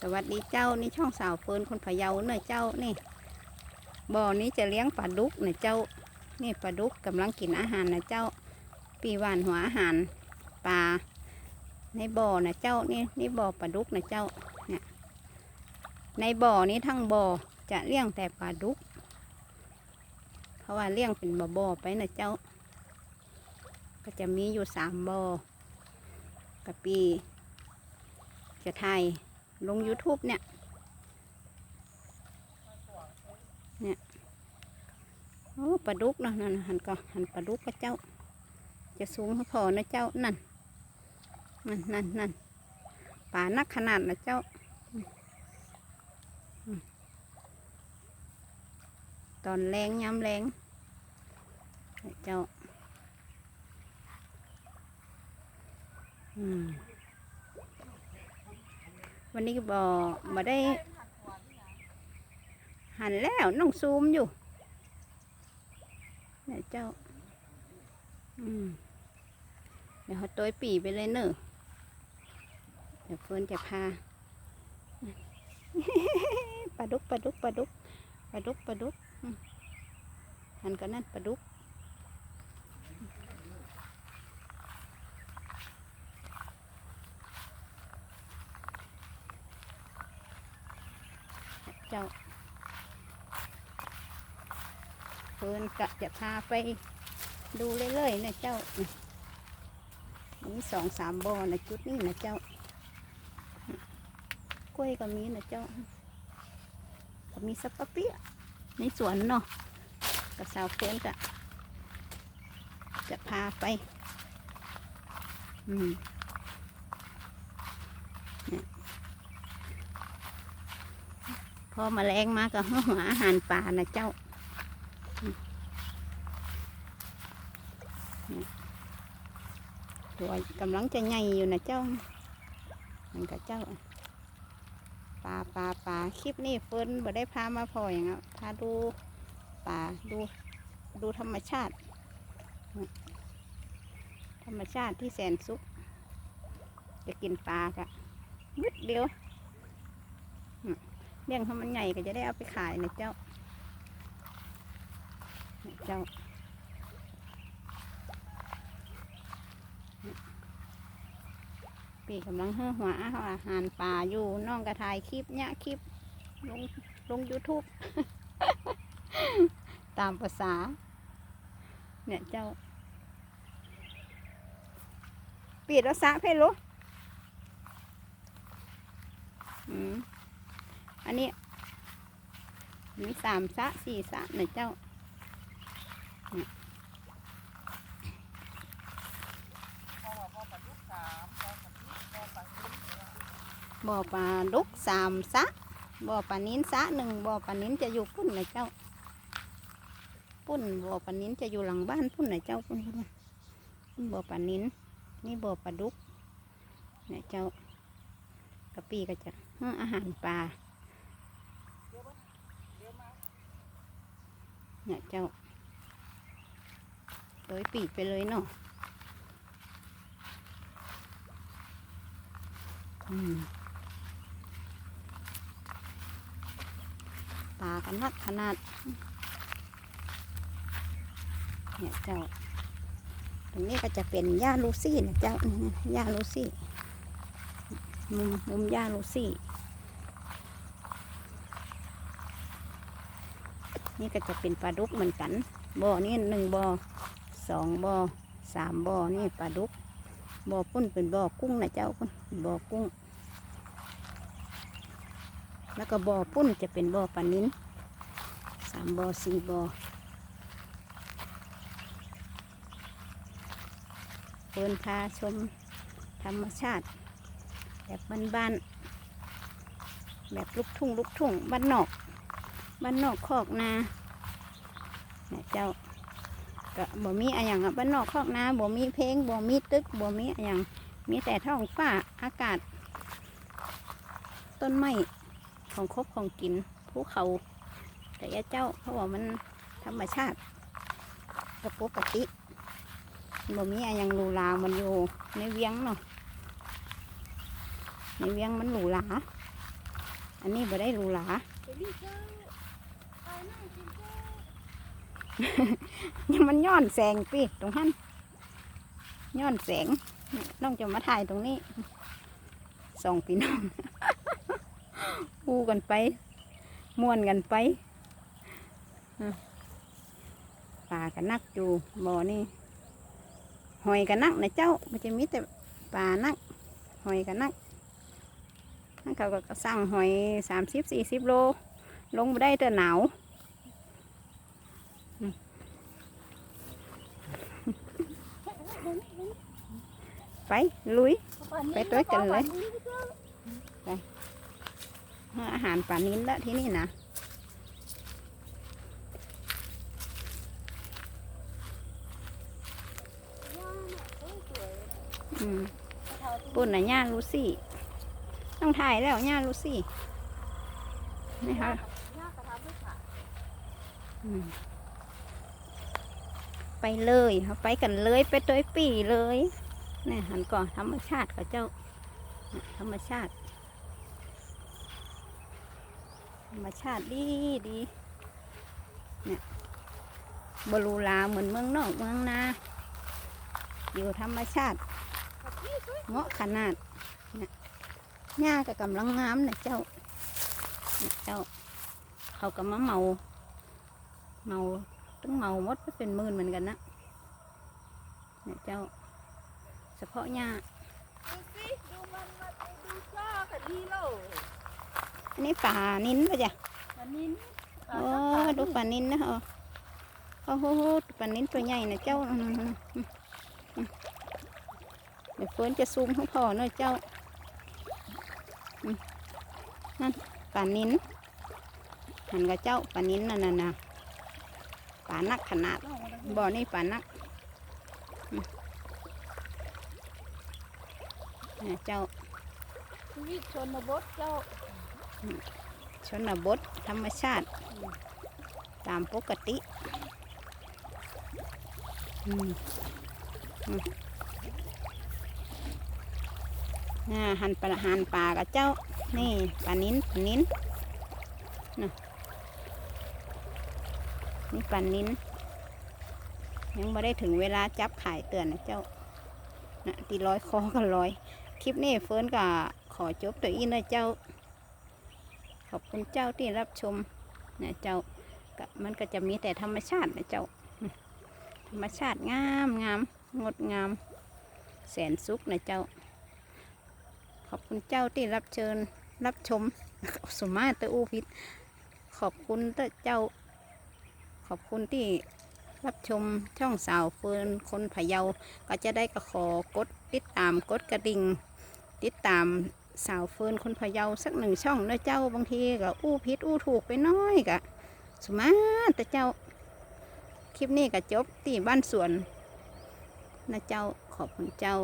สวัสดีเจ้านี่ช่องสาวเฟินคนพะเยาเนยเจ้านี่บ่อนี้จะเลี้ยงปลาดุกเนยเจ้า นี่ปลาดุกกำลังกินอาหารนะเจ้า ปีหวานหัวอาหารปลาในบ่อนะเจ้านี่นี่บ่อปลาดุกนะเจ้าเนี่ยในบ่อนี้ทั้งบ่อจะเลี้ยงแต่ปลาดุก เพราะว่าเลี้ยงเป็นบ่อๆไปนะเจ้า ก็จะมีอยู่สามบ่อกะปี จะไทย ลง YouTube เนี่ย เนี่ยโอ้ปลาดุกเนาะนั่นน่ะหันก็หันปลาดุกก็เจ้า จะสูงพอนะเจ้านั่นนั่นนั่นนั่นป่านักขนาดนะเจ้า ตอนแรงย้ำแรงเจ้า อืม วันนี้บอมาได้ หันแล้วน้องซูมอยู่เนี่ยเจ้า อืมเดี๋ยวเขาตัวปีไปเลยเนอะเดี๋ยวเฟิร์นจะพาปลาดุกปลาดุกปลาดุกปลาดุกปลาดุกหันก็นั่นปลาดุก เจ้า เพิ่นกะจะพาไปดูเรื่อยๆนะเจ้ามีสองสามบ่อนะจุดนี้นะเจ้ากล้วยก็มีนะเจ้าก็มีสับปะเปียในสวนเนาะกับสาวเพิ่นกะจะพาไป อืมพอมาแรงมาก็หัวอาหารป่านะเจ้าอืมนี่ ตัวกำลังจะใหญ่อยู่นะเจ้า มันกับเจ้าป่าป่าป่าคลิปนี้เฟิร์นบ่ได้พามาพออย่างอะพาดูป่าดูดูธรรมชาติ ธรรมชาติที่แสนสุข จะกินปลากะนิดเดียวเลี้ยงให้มันใหญ่ก็จะได้เอาไปขายนะเจ้า เจ้า ปีกำลังเฮือหัวอาหารป่าอยู่น้องกระถ่ายคลิปเนี่ยคลิปลงลง YouTube ตามภาษา เนี่ยเจ้า ปีดแล้วสะเพลุอืมอันนี้มีสามสะสี่สะนะเจ้าเนี่ย บ่อปลาดุกสามสะบ่อปลานิ้นสะหนึ่งบ่อปลานิ้นจะอยู่ปุ้นนะเจ้าปุ้นบ่อปลานิ้นจะอยู่หลังบ้านปุ้นนะเจ้าปุ้นปุ้นปุ้นบ่อปลานิ้นนี่บ่อปลาดุกนี่ยเจ้ากะปีก็จะให้อาหารปลาเนี่ยเจ้าโดยปีกไปเลยเนาะอืม ปลากันนักขนาด เนี่ยเจ้า ตรงนี้ก็จะเป็นหญ้าลูซี่นะเจ้านี่นะหญ้าลูซี่มุมมุมหญ้าลูซี่ นี่ก็จะเป็นปลาดุกเหมือนกัน บ่อนี่หนึ่งบ่อสองบ่อสามบ่อนี่ปลาดุกบ่อปุ้นเป็นบ่อกุ้งนะเจ้าบ่อกุ้ง แล้วก็บ่อปุ้นจะเป็นบ่อปลานิ้นสามบ่อสี่บ่อเปินพาชมธรรมชาติ แบบบ้านๆแบบลูกทุ่งลูกทุ่งบ้านนอกบ้านนอกคอกนาเนี่ยเจ้าก็บ่มีอะไรอย่างอะบ้านนอกคอกนาบ่มีเพลงบ่มีตึกบ่มีอะไรอย่างมีแต่ท้องฟ้าอากาศ ต้นไม้ ของครบของกินภูเขา แต่ยาเจ้าเพราะว่ามันธรรมชาติก็ปกติบ่มีอะไรย่างหรูหรามันอยู่ในเวียงเนาะในเวียงมันหรูหราอันนี้บ่ได้หรูหราเนี่ยังมันย้อนแสงปีตรงหันย้อนแสงน้องจะมาถ่ายตรงนี้สองพี่น้อง อู้กันไป ม่วนกันไปอะปลากันนักอยู่บ่อนี่หอยกันนักนะเจ้ามันจะมีแต่ปลานัก หอยกันนักนั่นเขาก็สั่งหอยสามสิบสี่สิบโล ลงมาได้แต่หนาวไป ลุย ไปด้วกันเลย อาหารป่านิ้นละที่นี่นะอืมปุ่นน่ะย่าลูซี่ ต้องถ่ายแล้วย่าลูซี่นี่ค่ะไปเลยเขาไปกันเลยไปตัวปีเลยนี่หันก่อนธรรมชาติเขาเจ้า ธรรมชาติ ธ รรมชาติดีดีเนี่ยบรูลาเหมือนเมืองนอกเมืองนาอยู่ธรรมชาติเหมาะขนาดเนี่ยหญ้าก็กำลังงามนะเจ้าเนี่ยเจ้า เขาก็มาเมา เมาต้องเมามดเป็นหมื่นเหมือนกันนะเนี่ยเจ้า เฉพาะหญ้าดูสิดูมันมาดูซ่ากันดีโล อันนี้ป่านิ้นปะจ๊ะมันนินโอ้ดูปลานินนะเหรอโอ้โหปลานินตัวใหญ่นะเจ้าอืมอืมอืมอืมเดี๋ยวเฟิร์นจะซูมให้พอหน่อยเจ้าอืมนั่นปลานินหันกับเจ้าปลานินนั่นน่ะนะปลานักขนาดบ่อนี่ปลานักอืมเนี่ยเจ้าชีวิตชนบทเจ้า ชนบทธรรมชาติ ตามปกติน่าหันปลาหันปลากับเจ้า นี่ปลานิ้นปลานิ้นนะนี่ปลานิ้น ยังไม่ได้ถึงเวลาจับขายเตือนนะเจ้านะตีร้อยคอกันร้อย คลิปนี้เฟิร์นก็ขอจบตัวอีนะเจ้า ขอบคุณเจ้าที่รับชมนะเจ้ามันก็จะมีแต่ธรรมชาตินะเจ้า ธรรมชาติงามงามงดงาม แสนสุขนะเจ้า ขอบคุณเจ้าที่รับเชิญรับชมสมาเตออูพิษขอบคุณเตอเจ้า ขอบคุณที่รับชมช่องสาวเฟิร์นคนพะเยา ก็จะได้กระขอกดติดตามกดกระดิ่ง ติดตาม สาวเฟินคนพะเยาสักหนึ่งช่องนะเจ้าบางทีก็อู้พิษอู้ถูกไปน้อยกะสมาแต่เจ้า คลิปนี้ก็จบที่บ้านสวนนะเจ้าขอบคุณเจ้า